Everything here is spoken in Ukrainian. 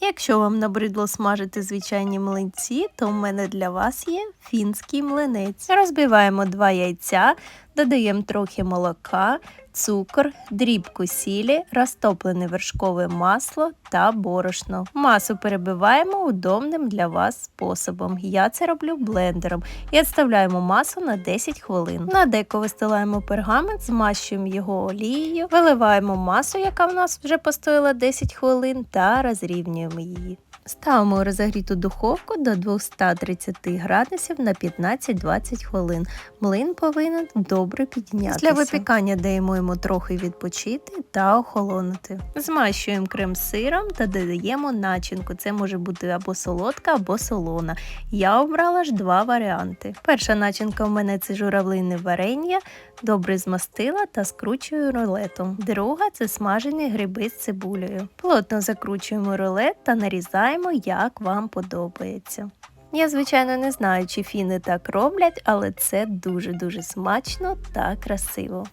Якщо вам набридло смажити звичайні млинці, то в мене для вас є фінський млинець. Розбиваємо два яйця, додаємо трохи молока, цукор, дрібку сілі, розтоплене вершкове масло та борошно. Масу перебиваємо удобним для вас способом. Я це роблю блендером і відставляємо масу на 10 хвилин. На деко вистилаємо пергамент, змащуємо його олією, виливаємо масу, яка в нас вже постояла 10 хвилин, та розрівнюємо її. Ставимо у розігріту духовку до 230 градусів на 15-20 хвилин. Млин повинен добре піднятися. Для випікання даємо йому трохи відпочити та охолонути. Змащуємо крем сиром та додаємо начинку. Це може бути або солодка, або солона. Я обрала ж два варіанти. Перша начинка в мене це журавлине варення, добре змастила та скручую рулетом. Друга це смажені гриби з цибулею. Плотно закручуємо рулет та нарізаємо, як вам подобається. Я, звичайно, не знаю, чи фіни так роблять, але це дуже-дуже смачно та красиво.